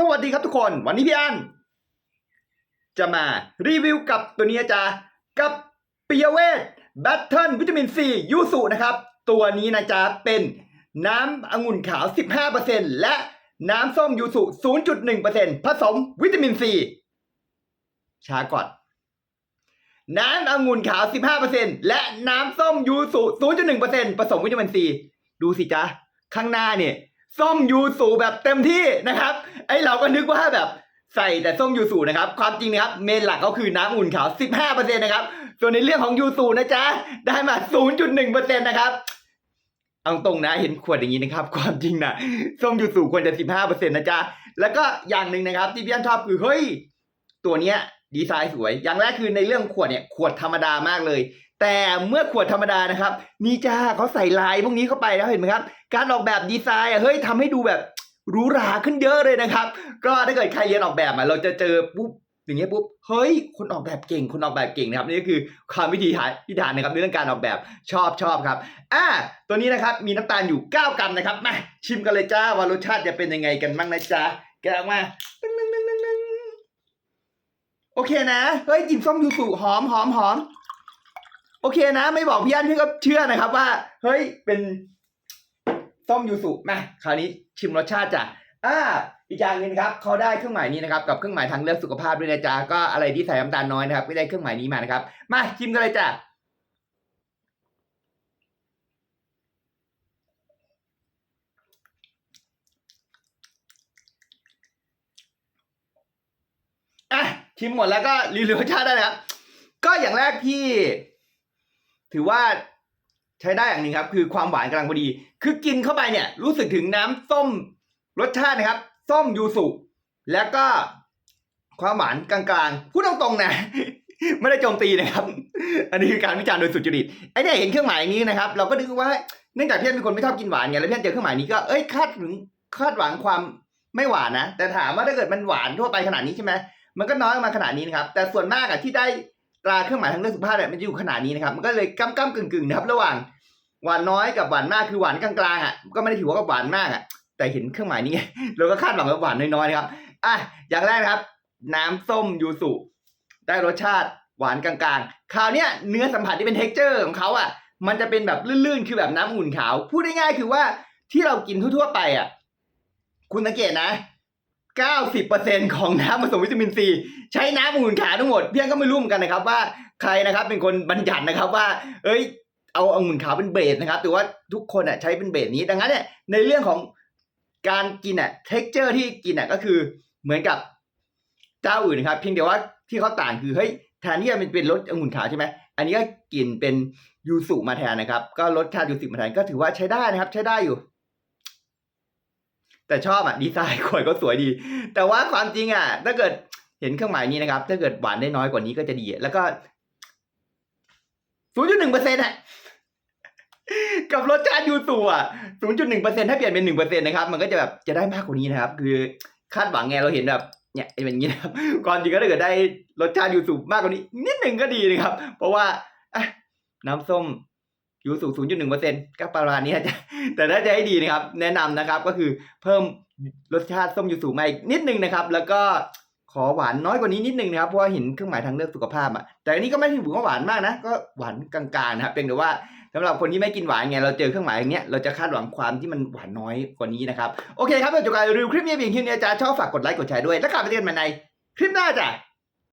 สวัสดีครับทุกคน วันนี้พี่อันจะมารีวิวกับตัวนี้จ้ากับปิยเวทแบตเทิลวิตามินซียูสุนะครับ ตัวนี้นะจ๊ะเป็นน้ำองุ่นขาว 15%และน้ำส้มยูสุ 0.1%ผสมวิตามินซีชาก่อนน้ำองุ่นขาว 15%และน้ำส้มยูสุ 0.1%ผสมวิตามินซีดูสิจ๊ะ ข้างหน้าเนี่ย ส้มยูสุแบบเต็มที่นะครับ ไอเราก็นึกว่าแบบใส่แต่ส้มยูสุนะครับ ความจริงนะครับ เมนหลักก็คือน้ำอุ่นขาว 15%นะครับ ส่วนในเรื่องของยูสุนะจ๊ะ ได้มา 0.1%นะครับเอาตรงนะเห็นขวดอย่างนี้นะครับ ความจริงนะส้มยูสุควรจะ 15%นะจ๊ะ แล้วก็อย่างหนึ่งนะครับ ที่พี่อันชอบคือเฮ้ยตัวเนี้ยดีไซน์สวย อย่างแรกคือในเรื่องขวดเนี่ยขวดธรรมดามากเลย แต่เมื่อขวดธรรมดานะครับ นี่จ้าเขาใส่ลายพวกนี้เข้าไปแล้วเห็นไหมครับ การออกแบบดีไซน์เฮ้ยทำให้ดูแบบหรูหราขึ้นเยอะเลยนะครับ ก็ถ้าเกิดใครเรียนออกแบบอะเราจะเจอปุ๊บอย่างเงี้ยปุ๊บเฮ้ยคนออกแบบเก่งคนออกแบบเก่งนะครับนี่ก็คือความวิธีฐานวิธานนะครับในเรื่องการออกแบบชอบชอบครับอ่าตัวนี้นะครับมีน้ำตาลอยู่ 9กรัมนะครับมาชิมกันเลยจ้าว่ารสชาติจะเป็นยังไงกันบ้างนะจ๊ะแกะออกมาโอเคนะเฮ้ยกลิ่นส้มยูสุหอมหอมหอม โอเคนะ ไม่บอกพี่อันพี่ก็เชื่อนะครับว่า เฮ้ยเป็นส้มยูสุมาคราวนี้ชิมรสชาติจ้ะอ่าอีกอย่างนึงครับเขาได้เครื่องหมายนี้นะครับกับเครื่องหมายทางเลือกสุขภาพด้วยนะจ๊ะก็อะไรที่ใส่น้ำตาลน้อยนะครับก็ได้เครื่องหมายนี้มานะครับ มาชิมกันเลยจ้ะอะชิมหมดแล้วก็รีวิวรสชาติได้นะครับก็อย่างแรกที่ ถือว่าใช้ได้อย่างหนึ่งครับ คือความหวานกำลังพอดี คือกินเข้าไปเนี่ย รู้สึกถึงน้ำส้มรสชาตินะครับ ส้มยูสุแล้วก็ความหวานกลางๆพูดตรงๆนะ ไม่ได้โจมตีนะครับ อันนี้คือการวิจารณ์โดยสุจริตไอ้เนี่ยเห็นเครื่องหมายนี้นะครับ เราก็นึกว่าเนื่องจากเพี่อนเป็นคนไม่ชอบกินหวานไงแล้วเพี่อนเจอเครื่องหมายนี้ก็เอ้ยคาดถึงคาดหวังความไม่หวานนะแต่ถามว่าถ้าเกิดมันหวานทั่วไปขนาดนี้ใช่ไหมมันก็น้อยมาขนาดนี้นะครับ แต่ส่วนมากอะที่ได้ ตราเครื่องหมายทางเลือกสุขภาพเนี่ยมันจะอยู่ขนาดนี้นะครับ มันก็เลยก้ำก้ำกึ่งกึ่งๆนะครับ ระหว่างหวานน้อยกับหวานมากคือหวานกลางๆอะก็ไม่ได้ถือว่าหวานมากอะ แต่เห็นเครื่องหมายนี้เราก็คาดหวังว่าหวานน้อยๆนะครับอะอย่างแรกนะครับ น้ำส้มยูสุได้รสชาติหวานกลางๆ คราวเนี้ยเนื้อสัมผัสที่เป็นเท็กเจอร์ของเขาอะ มันจะเป็นแบบลื่นๆ คือแบบน้ำอุ่นขาว พูดง่ายๆคือว่าที่เรากินทั่วๆไปอะ คุณสังเกตนะ 90%ของน้ำผสมวิตามินซีใช้น้ำองุ่นขาวทั้งหมดเพียงก็ไม่รู้เหมือนกันนะครับว่าใครนะครับเป็นคนบัญญัตินะครับว่า เอ้ย เอาองุ่นขาวเป็นเบสนะครับแต่ว่าทุกคนอะใช้เป็นเบสนี้ดังนั้นเนี่ยในเรื่องของการกินอะเท็กเจอร์ที่กินอะก็คือเหมือนกับเจ้าอื่นนะครับเพียงแต่ว่าที่เขาต่างคือเฮ้ยแทนที่จะเป็นเป็นรสองุ่นขาวใช่ไหมอันนี้ก็กินเป็นยูสุมาแทนนะครับ ก็รสชาติยูสุมาแทนก็ถือว่าใช้ได้นะครับ ใช้ได้อยู่ แต่ชอบอะดีไซน์ขวดก็สวยดี แต่ว่าความจริงอะ ถ้าเกิดเห็นเครื่องหมายนี้นะครับ ถ้าเกิดหวานได้น้อยกว่านี้ก็จะดี แล้วก็0.1%เปอร์เซ็นต์อะกับรสชาติยูสุอะ0.1%เปอร์เซ็นต์ถ้าเปลี่ยนเป็น1%เปอร์เซ็นต์นะครับ มันก็จะแบบจะได้มากกว่านี้นะครับ คือคาดหวังไงเราเห็นแบบเนี่ยเป็นอย่างนี้นะครับความจริงก็ถ้าเกิดได้รสชาติยูสุมากกว่านี้ นิดหนึ่งก็ดีนะครับ เพราะว่าน้ำส้ม ยู่สุ0.1%ก็ประมาณนี้จะแต่ถ้าจะให้ดีนะครับ แนะนำนะครับก็คือเพิ่มรสชาติส้มยูสุมาอีกนิดนึงนะครับ แล้วก็ขอหวานน้อยกว่านี้นิดนึงนะครับเพราะว่าเห็นเครื่องหมายทางเลือกสุขภาพอะแต่อันนี้ก็ไม่ถือว่าหวานมากนะ ก็หวานกลางๆนะครับเพียงแต่ว่าสำหรับคนที่ไม่กินหวานไงเราเจอเครื่องหมายอย่างเงี้ยเราจะคาดหวังความที่มันหวานน้อยกว่านี้นะครับโอเคครับเดี๋ยวจบการรีวิวคลิปนี้เพียงแค่นี้อาจารย์ชอบฝากกดไลค์กดแชร์ด้วยแล้วกลับไปเจอกันใหม่ในคลิปหน้าจ้ะ